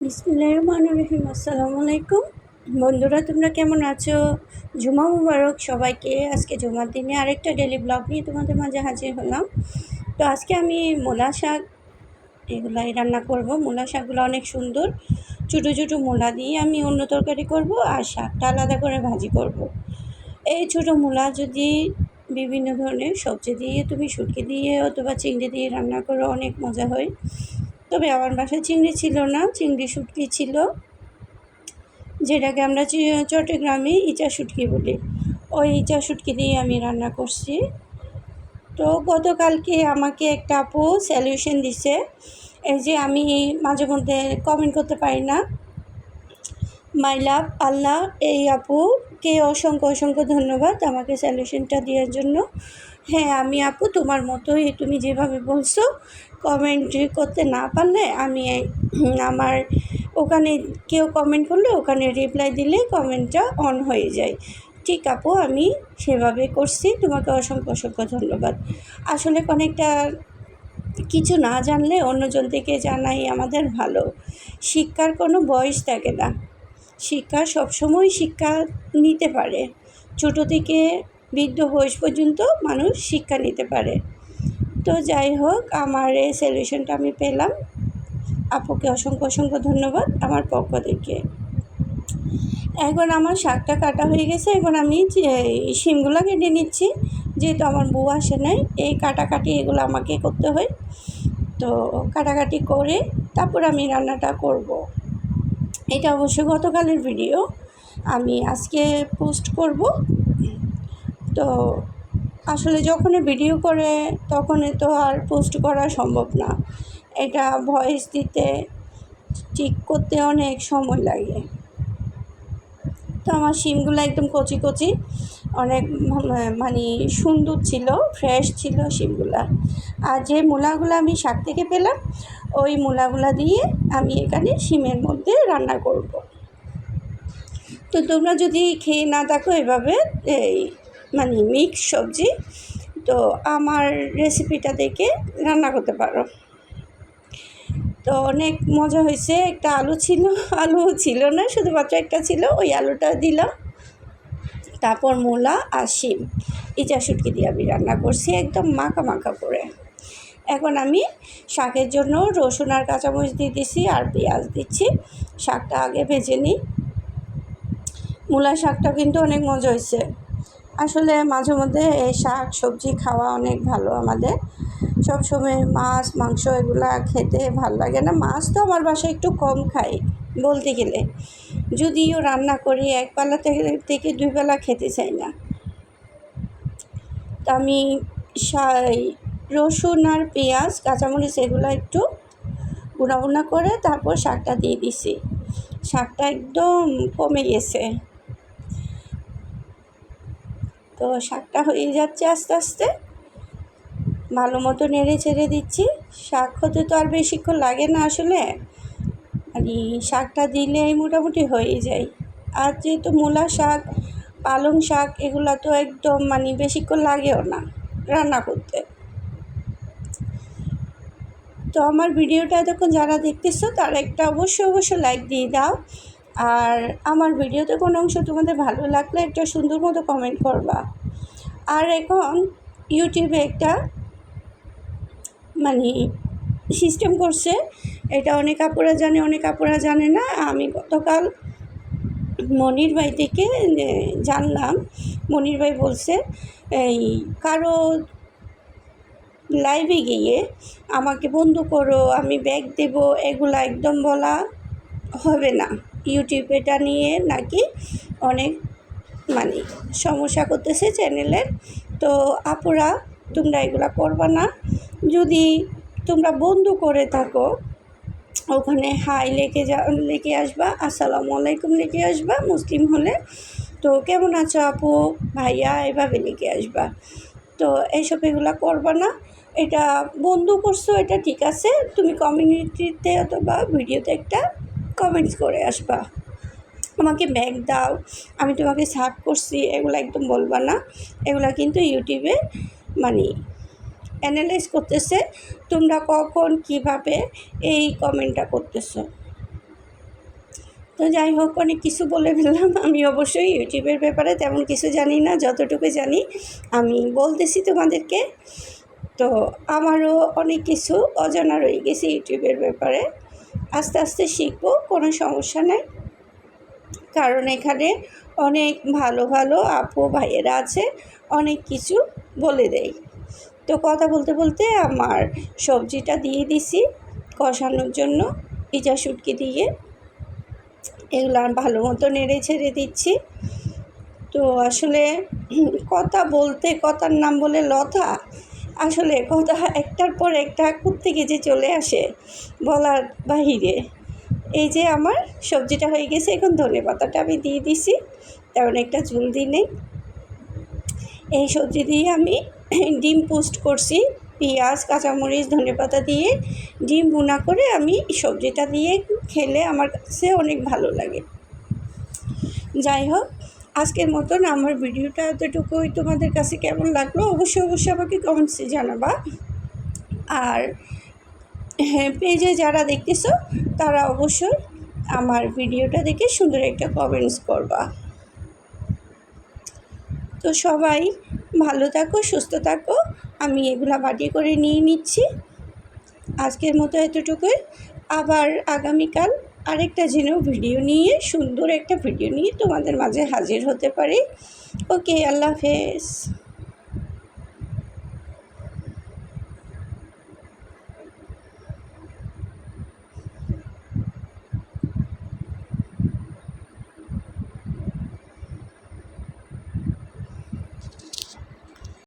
বিসমুল্লাহ রহমান রহিম আসসালামু আলাইকুম। বন্ধুরা, তোমরা কেমন আছো? জুমা মুবারক সবাইকে। আজকে জুমার দিনে আরেকটা ডেলি ব্লগ নিয়ে তোমাদের মাঝে হাজির হলাম। তো আজকে আমি মূলা শাক এগুলাই রান্না করব। মূলা শাকগুলো অনেক সুন্দর। ছোটো ছোটো মূলা দিয়ে আমি অন্য তরকারি করব আর শাকটা আলাদা করে ভাজি করব। এই ছোটো মূলা যদি বিভিন্ন ধরনের সবজি দিয়ে তুমি শুটকি দিয়ে অথবা চিংড়ি দিয়ে রান্না করো, অনেক মজা হয়। তবে আমার বাসায় চিংড়ি ছিল না, চিংড়ি শুটকি ছিল, যেটাকে আমরা চট্টগ্রামে ইচা শুটকি বলি। ওই ইচা শুটকি দিয়ে আমি রান্না করছি। তো গতকালকে আমাকে একটা আপু সলিউশন দিছে, এই যে আমি মাঝে মধ্যে কমেন্ট করতে পারি না। মাই লাভ, আল্লাহ, এই আপুকে অসংখ্য অসংখ্য ধন্যবাদ আমাকে সলিউশনটা দেওয়ার জন্য। হ্যাঁ আমি আপু, তোমার মতোই তুমি যেভাবে বলছো কমেন্ট করতে না পারলে আমি আমার ওখানে কেউ কমেন্ট করলে ওখানে রিপ্লাই দিলে কমেন্টটা অন হয়ে যায়। ঠিক আপু, আমি সেভাবে করছি, তোমাকে অসংখ্য অসংখ্য ধন্যবাদ। আসলে অনেকটা কিছু না জানলে অন্যজন থেকে জানাই আমাদের ভালো। শিক্ষার কোনো বয়স থাকে না। শিক্ষা সবসময় শিক্ষা নিতে পারে। ছোটো থেকে বৃদ্ধ বয়স পর্যন্ত মানুষ শিক্ষা নিতে পারে। তো যাই হোক, আমার এই সলিউশনটা আমি পেলাম। আপুকে অসংখ্য অসংখ্য ধন্যবাদ আমার পক্ষ থেকে। এখন আমার শাকটা কাটা হয়ে গেছে। এখন আমি শিমগুলো কেটে নিচ্ছি। যেহেতু আমার বউ আসে নাই, এই কাটাকাটি এগুলো আমাকে করতে হয়। তো কাটাকাটি করে তারপর আমি রান্নাটা করব। এটা অবশ্য গতকালের ভিডিও। আমি আজকে পোস্ট করব। তো আসলে যখনই ভিডিও করে, তখনই তো আর পোস্ট করা সম্ভব না। এটা ভয়েস দিতে ঠিক করতে অনেক সময় লাগে। তো আমার শিমগুলো একদম কচি কচি, অনেক মানে সুন্দর ছিল ফ্রেশ ছিল শিমগুলা আর যে মূলাগুলো আমি শাক থেকে পেলাম, ওই মূলাগুলা দিয়ে আমি এখানে শিমের মধ্যে রান্না করব। তো তোমরা যদি খেয়ে না থাকো এভাবে, এই মানে মিক্স সবজি, তো আমার রেসিপিটা দেখে রান্না করতে পারো। তো অনেক মজা হয়েছে। একটা আলু ছিল আলু ছিল না, শুধুমাত্র একটা ছিল, ওই আলুটা দিলাম। তারপর মূলা আর শিম, ইচা শুটকি দিয়ে আমি রান্না করছি, একদম মাখা মাখা করে। এখন আমি শাকের জন্য রসুন আর কাঁচামরিচ দিয়ে দিচ্ছি আর পেঁয়াজ দিচ্ছি। শাকটা আগে ভেজে নিই। মূলা শাকটা কিন্তু অনেক মজা হয়েছে। আসলে মাঝে মধ্যে এই শাক, সবজি খাওয়া অনেক ভালো আমাদের। সবসময় মাছ, মাংস এগুলো খেতে ভালো লাগে না। মাছ তো আমার বাসায় একটু কম খাই বলতে গেলে। যদিও রান্না করি, এক পালা থেকে দুই বেলা খেতে চাই না। তা আমি রসুন আর পেঁয়াজ, কাঁচামরিচ এগুলো একটু গুঁড়া করে তারপর শাকটা দিয়ে দিছি। শাকটা একদম কমে গেছে। তো শাকটা হয়ে যাচ্ছে আস্তে আস্তে। ভালো মতো নেড়ে ছেড়ে দিচ্ছি। শাক হতে তো আর বেশিক্ষণ লাগে না আসলে। মানে শাকটা দিলেই মোটামুটি হয়ে যায়। আর যেহেতু মূলা শাক, পালং শাক, এগুলো তো একদম মানে বেশিক্ষণ লাগেও না রান্না করতে। তো আমার ভিডিওটা এতক্ষণ যারা দেখতেছো, তারা একটা অবশ্যই অবশ্যই লাইক দিয়ে দাও। আর আমার ভিডিওতে কোনো অংশ তোমাদের ভালো লাগলে একটা সুন্দর মতো কমেন্ট করবা। আর এখন ইউটিউবে একটা মানে সিস্টেম করছে। এটা অনেক আপুরা জানে, অনেক আপুরা জানে না। আমি গতকাল মনির ভাই থেকে জানলাম। মনির ভাই বলছে, এই, কারও লাইভে গিয়ে আমাকে বন্ধু করো, আমি ব্যাগ দেব, এগুলো একদম বলা হবে না। ইউটিউব এটা নিয়ে নাকি অনেক মানে সমস্যা করতেছে চ্যানেলের তো আপুরা তোমরা এগুলো করবা না। যদি তোমরা বন্ধু করে থাকো, ওখানে হাই লেখে যা, লিখে আসবা, আসসালামু আলাইকুম লিখে আসবা, মুসলিম হলে। তো কেমন আছো আপু? ভাইয়া, এভাবে লিখে আসবা। তো এইসব এগুলো করবা না। এটা বন্ধু করছ, এটা ঠিক আছে। তুমি কমিউনিটিতে অথবা ভিডিওতে একটা কমেন্টস করে আসবা। আমাকে ব্যাগ দাও। আমি তোমাকে সার্ভ করছি, এগুলো একদম বলবা না। এগুলো কিন্তু ইউটিউবে মানে অ্যানালাইজ করতেছে, তোমরা কখন কীভাবে এই কমেন্টটা করতেছো। তো যাই হোক, অনেক কিছু বলে ফেললাম। আমি অবশ্যই ইউটিউবের ব্যাপারে তেমন কিছু জানি না, যতটুকু জানি আমি বলতেছি তোমাদেরকে। তো আমারও অনেক কিছু অজানা রয়ে গেছে ইউটিউবের ব্যাপারে। আস্তে আস্তে শিখব, কোনো সমস্যা নাই। কারণ এখানে অনেক ভালো ভালো আপু ভাইয়েরা আছে। অনেক কিছু বলে দেয়। তো কথা বলতে বলতে আমার সবজিটা দিয়ে দিছি কষানোর জন্য ইজা শুটকি দিয়ে। এগুলো আর ভালো মতো নেড়ে ছেড়ে দিচ্ছি। তো আসলে কথা বলতে, কথার নাম বলে লতা, আসলে কথা একটার পর একটা থেকে যে চলে আসে বলার বাহিরে। এই যে আমার সবজিটা হয়ে গেছে, এখন ধনে পাতাটা আমি দিয়ে দিছি, তেমন একটা ঝুল দিই নেই। এই সবজি দিয়ে আমি ডিম পোস্ট করছি, পেঁয়াজ, কাঁচামরিচ ধনেপাতা দিয়ে। ডিম ভুনা করে আমি সবজিটা দিয়ে খেলে আমার কাছে অনেক ভালো লাগে। যাই হোক, আজকের মতন আমার ভিডিওটা এতটুকুই। তোমাদের কাছে কেমন লাগল অবশ্যই অবশ্যই আমাকে কমেন্টসে জানাবা। আর হ্যাঁ পেজে যারা দেখতেছো, তারা অবশ্যই আমার ভিডিওটা দেখে সুন্দর একটা কমেন্টস করবা। তো সবাই ভালো থাকো, সুস্থ থাকো। আমি এগুলো বাটি করে নিয়ে নিচ্ছি। আজকের মতো এতটুকুই। আবার আগামীকাল আরেকটা যেন ভিডিও নিয়ে, সুন্দর একটা ভিডিও নিয়ে তোমাদের মাঝে হাজির হতে পারি। ওকে, আল্লাহ হাফেজ।